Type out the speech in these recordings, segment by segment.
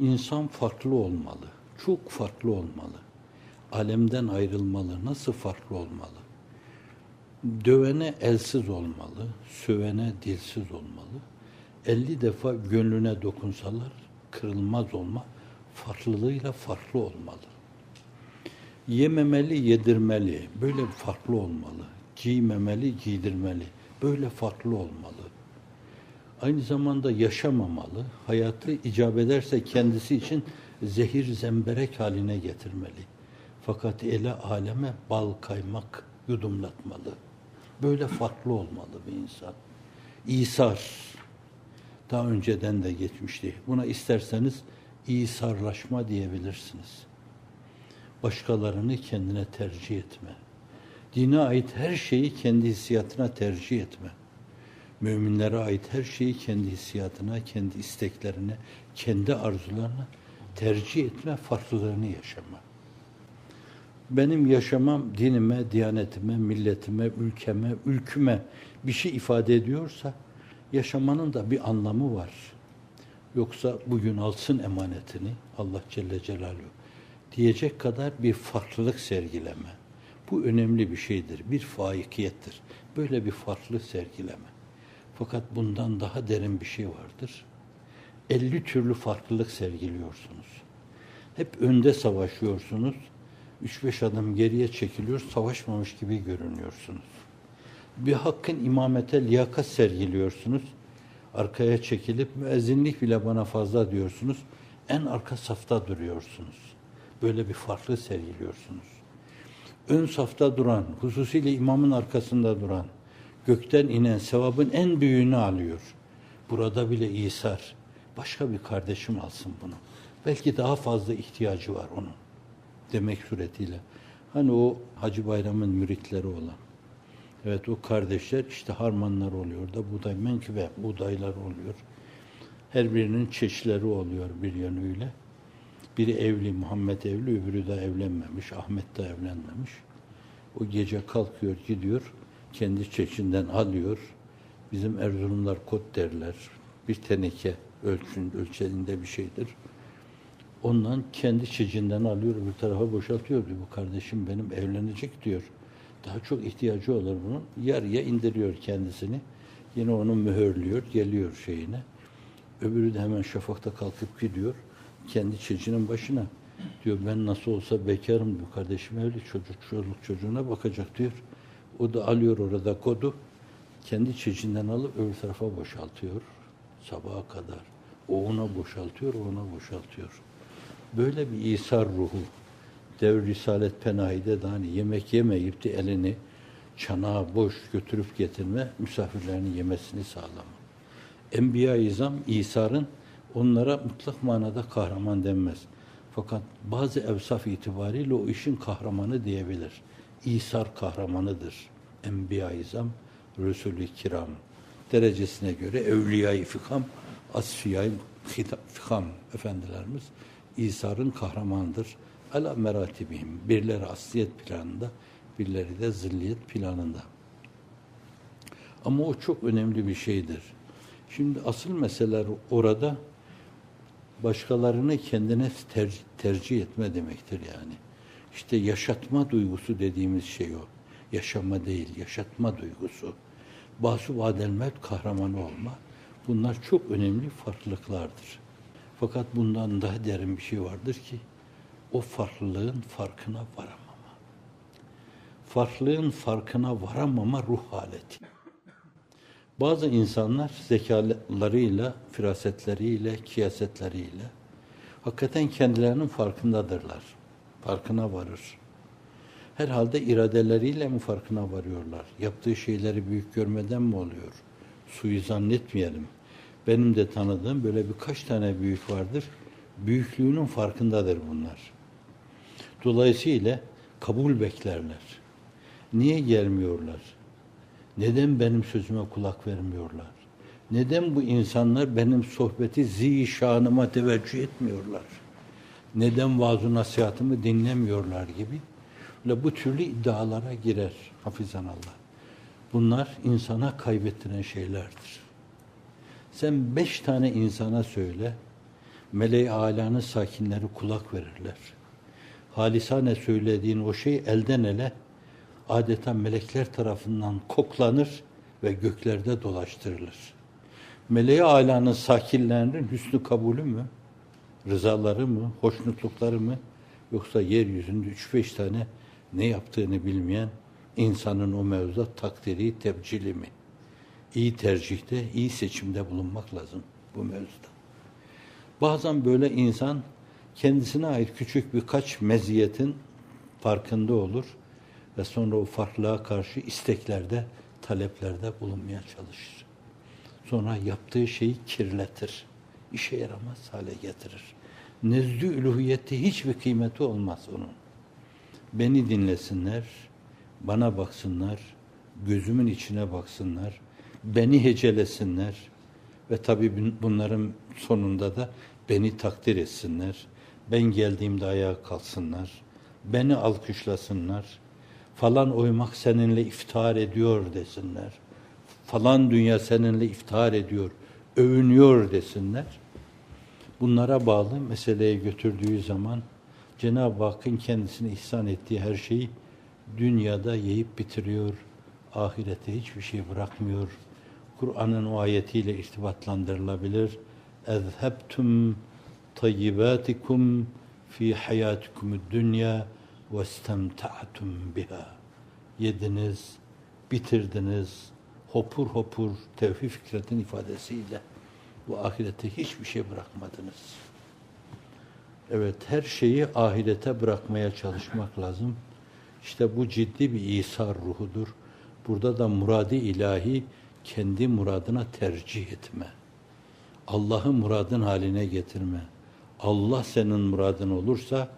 İnsan farklı olmalı. Çok farklı olmalı. Alemden ayrılmalı. Nasıl farklı olmalı? Dövene elsiz olmalı. Sövene dilsiz olmalı. 50 defa gönlüne dokunsalar kırılmaz olma farklılığıyla farklı olmalı. Yememeli, yedirmeli. Böyle farklı olmalı. Giymemeli, giydirmeli. Böyle farklı olmalı. Aynı zamanda yaşamamalı. Hayatı icap ederse kendisi için zehir zemberek haline getirmeli. Fakat ele aleme bal kaymak yudumlatmalı. Böyle farklı olmalı bir insan. İsar. Daha önceden de geçmişti. Buna isterseniz İsarlaşma diyebilirsiniz. Başkalarını kendine tercih etme. Dine ait her şeyi kendi hissiyatına tercih etme. Müminlere ait her şeyi kendi hissiyatına, kendi isteklerine, kendi arzularına tercih etme, farklılarını yaşama. Benim yaşamam dinime, diyanetime, milletime, ülkeme, ülküme bir şey ifade ediyorsa yaşamanın da bir anlamı var. Yoksa bugün alsın emanetini Allah Celle Celaluhu diyecek kadar bir farklılık sergileme. Bu önemli bir şeydir, bir faikiyettir. Böyle bir farklı sergileme. Fakat bundan daha derin bir şey vardır. 50 türlü farklılık sergiliyorsunuz. Hep önde savaşıyorsunuz. 3-5 adım geriye çekiliyor, savaşmamış gibi görünüyorsunuz. Bir hakkın imamete liyakat sergiliyorsunuz. Arkaya çekilip müezzinlik bile bana fazla diyorsunuz. En arka safta duruyorsunuz. Böyle bir farklı sergiliyorsunuz. Ön safta duran, hususiyle imamın arkasında duran, gökten inen sevabın en büyüğünü alıyor. Burada bile İsar. Başka bir kardeşim alsın bunu. Belki daha fazla ihtiyacı var onun. Demek suretiyle. Hani o Hacı Bayram'ın müritleri olan. Evet o kardeşler işte harmanlar oluyor da buğday menkıbe buğdaylar oluyor. Her birinin çeşitleri oluyor bir yönüyle. Biri evli, Muhammed evli, öbürü de evlenmemiş, Ahmet de evlenmemiş. O gece kalkıyor, gidiyor, kendi çeşinden alıyor. Bizim Erzurumlar kot derler. Bir teneke ölçün, ölçelinde bir şeydir. Ondan kendi çecinden alıyor, bir tarafa boşaltıyor diyor. Bu kardeşim benim evlenecek diyor. Daha çok ihtiyacı olur bunun. Yarıya indiriyor kendisini. Yine onu mühürlüyor, geliyor şeyine. Öbürü de hemen şafakta kalkıp gidiyor. Kendi çecinin başına. Diyor ben nasıl olsa bekarım diyor. Kardeşim evli çocuk, çocuk çocuğuna bakacak diyor. O da alıyor orada kodu. Kendi çecinden alıp öbür tarafa boşaltıyor. Sabaha kadar. O ona boşaltıyor, ona boşaltıyor. Böyle bir İsa ruhu. Devr Risalet Penahi'de de hani yemek yemeyip de elini çanağa boş götürüp getirme, misafirlerinin yemesini sağlama. Enbiya-i İzam, İsa'nın onlara mutlak manada kahraman denmez. Fakat bazı evsaf itibariyle o işin kahramanı diyebilir. İsar kahramanıdır. Enbiya-i İzam, Resulü Kiram derecesine göre Evliya-i Fikam, Asfiya-i Fikam efendilerimiz İsa'nın kahramanıdır ala meratibihim. Birileri asliyet planında, birileri de zilliyet planında. Ama o çok önemli bir şeydir. Şimdi asıl mesele orada başkalarını kendine tercih, tercih etme demektir yani. İşte yaşatma duygusu dediğimiz şey o. Yaşama değil, yaşatma duygusu. Basu vadelmet kahramanı olma. Bunlar çok önemli farklılıklardır. Fakat bundan daha derin bir şey vardır ki o farklılığın farkına varamama. Farklılığın farkına varamama ruh haleti. Bazı insanlar zekalarıyla, firasetleriyle, kiyasetleriyle hakikaten kendilerinin farkındadırlar. Farkına varır. Herhalde iradeleriyle mi farkına varıyorlar? Yaptığı şeyleri büyük görmeden mi oluyor? Suyu zannetmeyelim. Benim de tanıdığım böyle birkaç tane büyük vardır. Büyüklüğünün farkındadır bunlar. Dolayısıyla kabul beklerler. Niye gelmiyorlar? Neden benim sözüme kulak vermiyorlar? Neden bu insanlar benim sohbeti zişanıma teveccüh etmiyorlar? Neden vaaz nasihatımı dinlemiyorlar gibi? Ve bu türlü iddialara girer hafizan Allah. Bunlar insana kaybettiren şeylerdir. Sen beş tane insana söyle, Meleği alanın sakinleri kulak verirler. Halisane söylediğin o şey elden ele adeta melekler tarafından koklanır ve göklerde dolaştırılır. Meleği alanın sakinlerinin hüsnü kabulü mü? Rızaları mı? Hoşnutlukları mı? Yoksa yeryüzünde üç beş tane ne yaptığını bilmeyen insanın o mevzuda takdiri, tebcili mi? İyi tercihte, iyi seçimde bulunmak lazım bu mevzuda. Bazen böyle insan kendisine ait küçük birkaç meziyetin farkında olur ve sonra o farklılığa karşı isteklerde, taleplerde bulunmaya çalışır. Sonra yaptığı şeyi kirletir. İşe yaramaz hale getirir. Nezdü üluhiyette hiçbir kıymeti olmaz onun. Beni dinlesinler, bana baksınlar, gözümün içine baksınlar, beni hecelesinler ve tabii bunların sonunda da beni takdir etsinler. Ben geldiğimde ayağa kalksınlar. Beni alkışlasınlar. Falan oymak seninle iftihar ediyor desinler. Falan dünya seninle iftihar ediyor, övünüyor desinler Bunlara bağlı meseleye götürdüğü zaman Cenab-ı Hakk'ın kendisine ihsan ettiği her şeyi dünyada yiyip bitiriyor, ahirete hiçbir şey bırakmıyor. Kur'an'ın o ayetiyle irtibatlandırılabilir. اَذْهَبْتُمْ طَيِّبَاتِكُمْ fi hayatikum dünya ve istemta'tum biha. Yediniz, bitirdiniz, hopur hopur Tevfik Fikret'in ifadesiyle bu ahirete hiçbir şey bırakmadınız. Evet, her şeyi ahirete bırakmaya çalışmak lazım. İşte bu ciddi bir İsa ruhudur. Burada da muradi ilahi kendi muradına tercih etme. Allah'ı muradın haline getirme. Allah senin muradın olursa,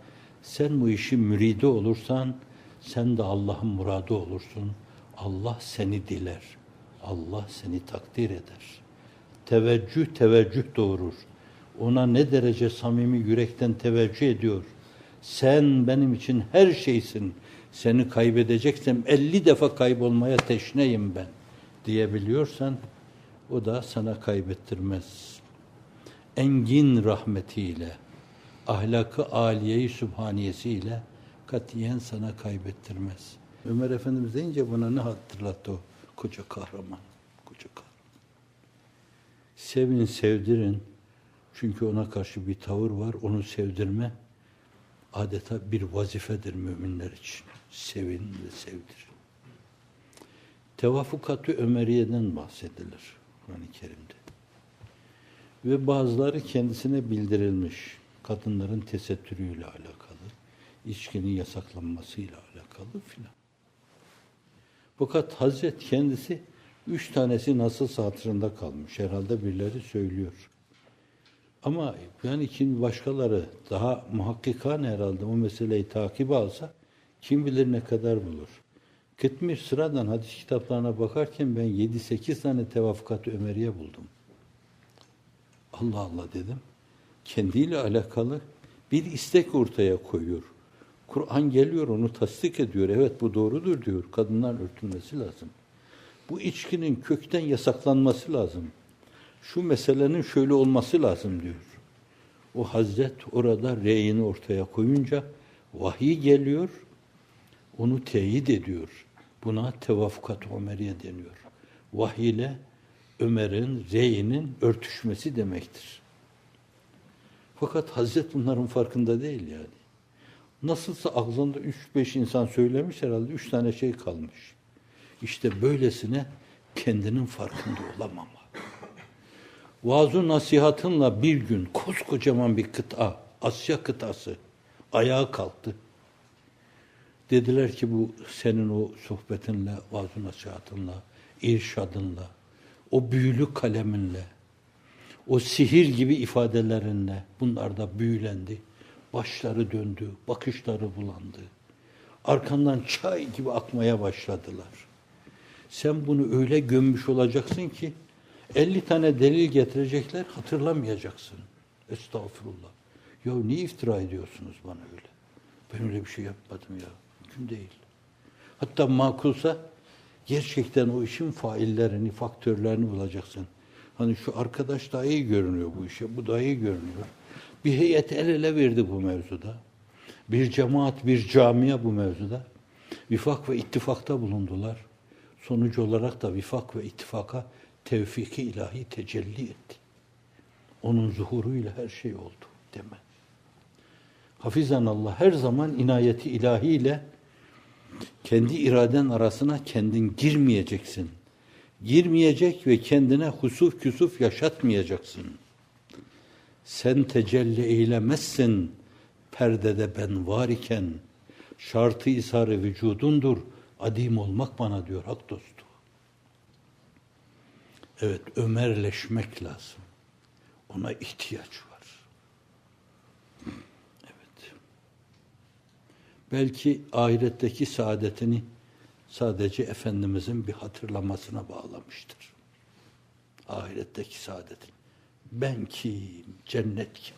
sen bu işin müridi olursan, sen de Allah'ın muradı olursun. Allah seni diler. Allah seni takdir eder. Teveccüh teveccüh doğurur. Ona ne derece samimi yürekten teveccüh ediyor. Sen benim için her şeysin. Seni kaybedeceksem elli defa kaybolmaya teşneyim ben diyebiliyorsan o da sana kaybettirmez. Engin rahmetiyle, ahlakı aliyeyi sübhaniyesiyle katiyen sana kaybettirmez. Ömer Efendimiz deyince buna ne hatırlattı o koca kahraman, koca kahraman. Sevin, sevdirin. Çünkü ona karşı bir tavır var. Onu sevdirme adeta bir vazifedir müminler için. Sevin ve sevdir. Tevafukatü Ömeriye'den bahsedilir Kur'an-ı Kerim'de. Ve bazıları kendisine bildirilmiş. Kadınların tesettürüyle alakalı, içkinin yasaklanmasıyla alakalı filan. Fakat Hazret kendisi üç tanesi nasıl hatırında kalmış. Herhalde birileri söylüyor. Ama yani kim başkaları daha muhakkikan herhalde o meseleyi takip alsa kim bilir ne kadar bulur. Kıtmış sıradan hadis kitaplarına bakarken ben 7-8 tane tevafukat Ömeriye buldum. Allah Allah dedim. Kendiyle alakalı bir istek ortaya koyuyor. Kur'an geliyor onu tasdik ediyor. Evet bu doğrudur diyor. Kadınlar örtülmesi lazım. Bu içkinin kökten yasaklanması lazım. Şu meselenin şöyle olması lazım diyor. O Hazret orada reyini ortaya koyunca vahiy geliyor, onu teyit ediyor. Buna tevafukat Ömeriye deniyor. Vahiy ile Ömer'in reyinin örtüşmesi demektir. Fakat Hazret bunların farkında değil yani. Nasılsa aklında üç beş insan söylemiş herhalde üç tane şey kalmış. İşte böylesine kendinin farkında olamama. Vaaz-ı nasihatınla bir gün koskocaman bir kıta, Asya kıtası ayağa kalktı. Dediler ki bu senin o sohbetinle, vaaz-ı nasihatınla, irşadınla, o büyülü kaleminle, o sihir gibi ifadelerinle bunlar da büyülendi. Başları döndü, bakışları bulandı. Arkandan çay gibi akmaya başladılar. Sen bunu öyle gömmüş olacaksın ki 50 tane delil getirecekler hatırlamayacaksın. Estağfurullah. Ya niye iftira ediyorsunuz bana öyle? Ben öyle bir şey yapmadım ya. Mümkün değil. Hatta makulsa gerçekten o işin faillerini, faktörlerini bulacaksın. Hani şu arkadaş daha iyi görünüyor bu işe, bu daha iyi görünüyor. Bir heyet el ele verdi bu mevzuda. Bir cemaat, bir camiye bu mevzuda. Vifak ve ittifakta bulundular. Sonuç olarak da vifak ve ittifaka tevfiki ilahi tecelli etti. Onun zuhuruyla her şey oldu deme. Hafizan Allah her zaman inayeti ilahiyle kendi iraden arasına kendin girmeyeceksin. Girmeyecek ve kendine husuf küsuf yaşatmayacaksın. Sen tecelli eylemezsin perdede ben var iken şartı isarı vücudundur adim olmak bana diyor hak dostu. Evet Ömerleşmek lazım. Ona ihtiyaç var. Evet. Belki ahiretteki saadetini sadece Efendimizin bir hatırlamasına bağlamıştır. Ahiretteki saadetini. Ben kim, cennet kim?